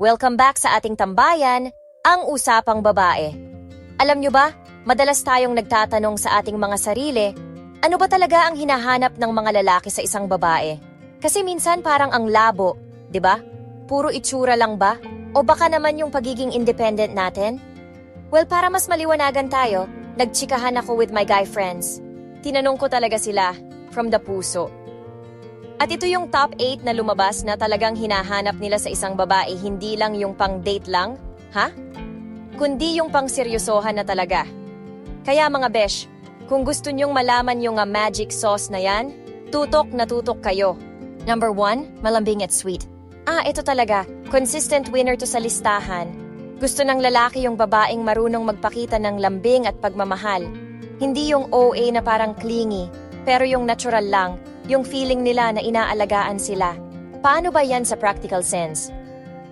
Welcome back sa ating tambayan, ang usapang babae. Alam nyo ba, madalas tayong nagtatanong sa ating mga sarili, ano ba talaga ang hinahanap ng mga lalaki sa isang babae? Kasi minsan parang ang labo, 'di ba? Puro itsura lang ba? O baka naman yung pagiging independent natin? Well, para mas maliwanagan tayo, nagtsikahan ako with my guy friends. Tinanong ko talaga sila, from the puso. At ito yung top 8 na lumabas na talagang hinahanap nila sa isang babae, hindi lang yung pang-date lang, ha? Kundi yung pang-seryosohan na talaga. Kaya mga besh, kung gusto nyong malaman yung nga magic sauce na yan, tutok na tutok kayo. Number 1, malambing at sweet. Ah, ito talaga, consistent winner to sa listahan. Gusto ng lalaki yung babaeng marunong magpakita ng lambing at pagmamahal. Hindi yung OA na parang clingy, pero yung natural lang, yung feeling nila na inaalagaan sila. Paano ba yan sa practical sense?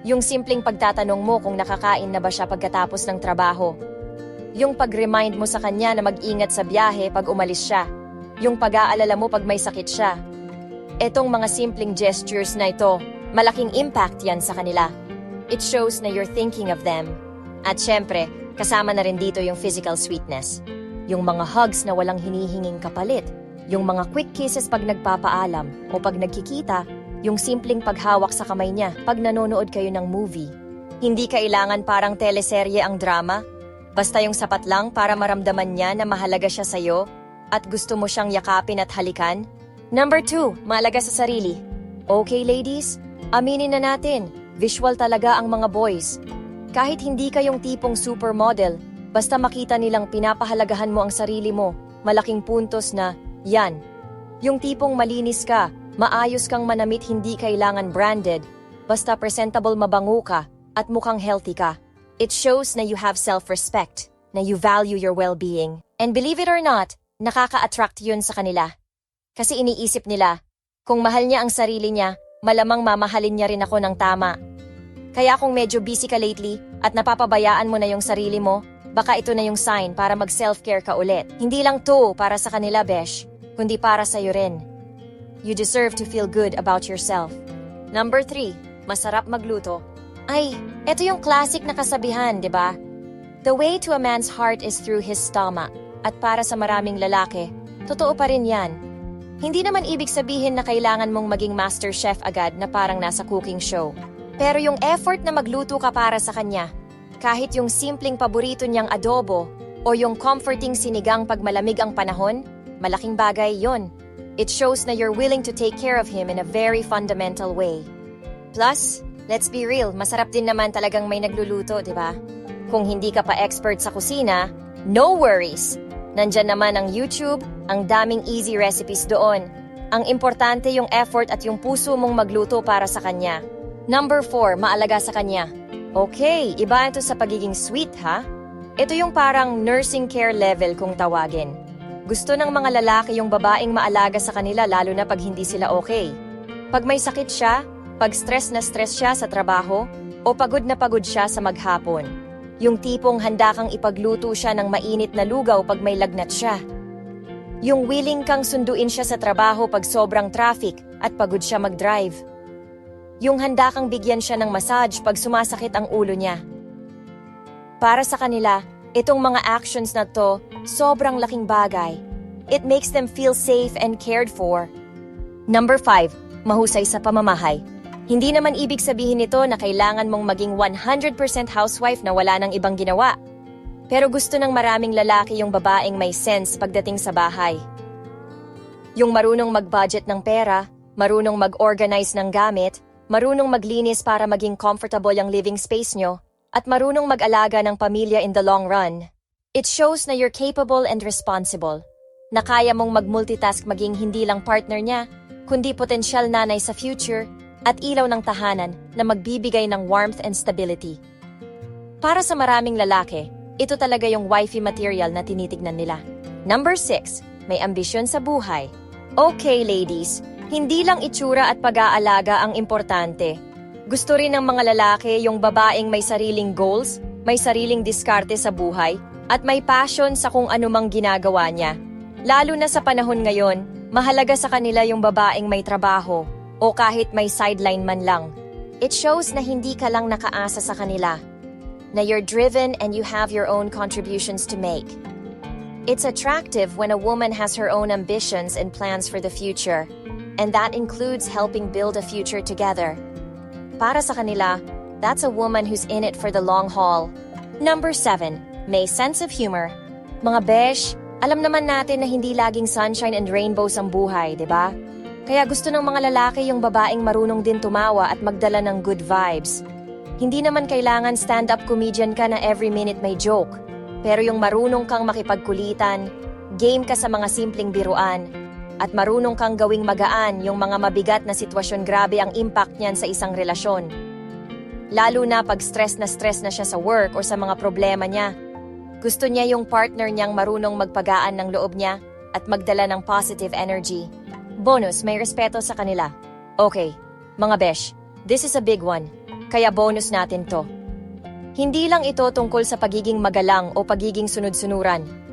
Yung simpleng pagtatanong mo kung nakakain na ba siya pagkatapos ng trabaho. Yung pag-remind mo sa kanya na mag-ingat sa biyahe pag umalis siya. Yung pag-aalala mo pag may sakit siya. Etong mga simpleng gestures na ito, malaking impact yan sa kanila. It shows na you're thinking of them. At syempre, kasama na rin dito yung physical sweetness. Yung mga hugs na walang hinihinging kapalit. Yung mga quick kisses pag nagpapaalam o pag nagkikita, yung simpleng paghawak sa kamay niya pag nanonood kayo ng movie. Hindi kailangan parang teleserye ang drama. Basta yung sapat lang para maramdaman niya na mahalaga siya sa'yo at gusto mo siyang yakapin at halikan. Number two, mahalaga sa sarili. Okay ladies, aminin na natin, visual talaga ang mga boys. Kahit hindi kayong tipong supermodel, basta makita nilang pinapahalagahan mo ang sarili mo, malaking puntos na, yan. Yung tipong malinis ka, maayos kang manamit hindi kailangan branded, basta presentable mabango ka, at mukhang healthy ka. It shows na you have self-respect, na you value your well-being. And believe it or not, nakaka-attract yun sa kanila. Kasi iniisip nila, kung mahal niya ang sarili niya, malamang mamahalin niya rin ako ng tama. Kaya kung medyo busy ka lately at napapabayaan mo na yung sarili mo, baka ito na yung sign para mag-self-care ka ulit. Hindi lang to para sa kanila, Besh, kundi para sa'yo rin. You deserve to feel good about yourself. Number 3, masarap magluto. Ay, ito yung classic na kasabihan, di ba? The way to a man's heart is through his stomach. At para sa maraming lalaki, totoo pa rin yan. Hindi naman ibig sabihin na kailangan mong maging master chef agad na parang nasa cooking show. Pero yung effort na magluto ka para sa kanya, kahit yung simpleng paborito niyang adobo o yung comforting sinigang pag malamig ang panahon, malaking bagay yon. It shows na you're willing to take care of him in a very fundamental way. Plus, let's be real, masarap din naman talagang may nagluluto, di ba? Kung hindi ka pa expert sa kusina, no worries! Nandyan naman ang YouTube, ang daming easy recipes doon. Ang importante yung effort at yung puso mong magluto para sa kanya. Number 4, maalaga sa kanya. Okay, iba ito sa pagiging sweet ha? Ito yung parang nursing care level kung tawagin. Gusto ng mga lalaki yung babaeng maalaga sa kanila lalo na pag hindi sila okay. Pag may sakit siya, pag stress na stress siya sa trabaho, o pagod na pagod siya sa maghapon. Yung tipong handa kang ipagluto siya ng mainit na lugaw pag may lagnat siya. Yung willing kang sunduin siya sa trabaho pag sobrang traffic at pagod siya mag-drive. Yung handa kang bigyan siya ng massage pag sumasakit ang ulo niya. Para sa kanila, itong mga actions na to, sobrang laking bagay. It makes them feel safe and cared for. Number 5, mahusay sa pamamahay. Hindi naman ibig sabihin nito na kailangan mong maging 100% housewife na wala nang ibang ginawa. Pero gusto ng maraming lalaki yung babaeng may sense pagdating sa bahay. Yung marunong mag-budget ng pera, marunong mag-organize ng gamit, marunong maglinis para maging comfortable ang living space nyo, at marunong mag-alaga ng pamilya in the long run. It shows na you're capable and responsible. Na kaya mong mag-multitask maging hindi lang partner niya, kundi potensyal nanay sa future at ilaw ng tahanan na magbibigay ng warmth and stability. Para sa maraming lalaki, ito talaga yung wifey material na tinitignan nila. Number 6, may ambisyon sa buhay. Okay ladies, hindi lang itsura at pag-aalaga ang importante. Gusto rin ng mga lalaki yung babaeng may sariling goals, may sariling diskarte sa buhay, at may passion sa kung anumang ginagawa niya. Lalo na sa panahon ngayon, mahalaga sa kanila yung babaeng may trabaho, o kahit may sideline man lang. It shows na hindi ka lang nakaasa sa kanila, na you're driven and you have your own contributions to make. It's attractive when a woman has her own ambitions and plans for the future, and that includes helping build a future together. Para sa kanila, that's a woman who's in it for the long haul. Number 7. May sense of humor. Mga besh, alam naman natin na hindi laging sunshine and rainbows ang buhay, di ba? Kaya gusto ng mga lalaki yung babaeng marunong din tumawa at magdala ng good vibes. Hindi naman kailangan stand-up comedian ka na every minute may joke. Pero yung marunong kang makipagkulitan, game ka sa mga simpleng biruan, at marunong kang gawing magaan yung mga mabigat na sitwasyon grabe ang impact niyan sa isang relasyon. Lalo na pag stress na stress na siya sa work o sa mga problema niya. Gusto niya yung partner niyang marunong magpagaan ng loob niya at magdala ng positive energy. Bonus, may respeto sa kanila. Okay, mga besh, this is a big one. Kaya bonus natin to. Hindi lang ito tungkol sa pagiging magalang o pagiging sunod-sunuran.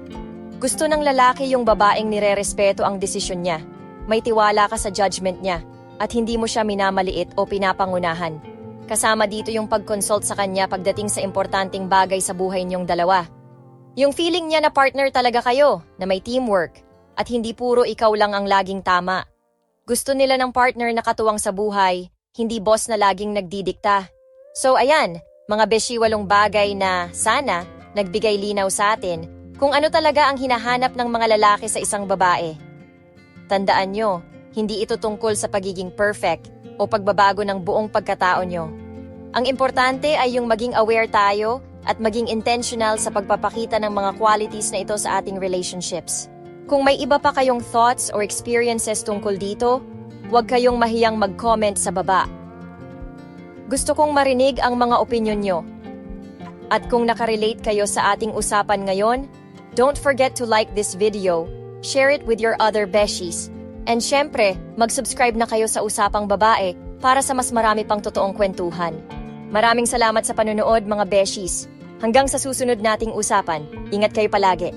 Gusto ng lalaki yung babaeng nire-respeto ang desisyon niya. May tiwala ka sa judgment niya at hindi mo siya minamaliit o pinapangunahan. Kasama dito yung pag-consult sa kanya pagdating sa importanteng bagay sa buhay niyong dalawa. Yung feeling niya na partner talaga kayo, na may teamwork, at hindi puro ikaw lang ang laging tama. Gusto nila ng partner na katuwang sa buhay, hindi boss na laging nagdidikta. So ayan, mga beshiwalong bagay na, sana, nagbigay linaw sa atin kung ano talaga ang hinahanap ng mga lalaki sa isang babae. Tandaan nyo, hindi ito tungkol sa pagiging perfect o pagbabago ng buong pagkatao nyo. Ang importante ay yung maging aware tayo at maging intentional sa pagpapakita ng mga qualities na ito sa ating relationships. Kung may iba pa kayong thoughts or experiences tungkol dito, huwag kayong mahiyang mag-comment sa baba. Gusto kong marinig ang mga opinion nyo. At kung nakarelate kayo sa ating usapan ngayon, don't forget to like this video, share it with your other beshies, and syempre, mag-subscribe na kayo sa Usapang Babae para sa mas marami pang totoong kwentuhan. Maraming salamat sa panunood mga beshies. Hanggang sa susunod nating usapan, ingat kayo palagi.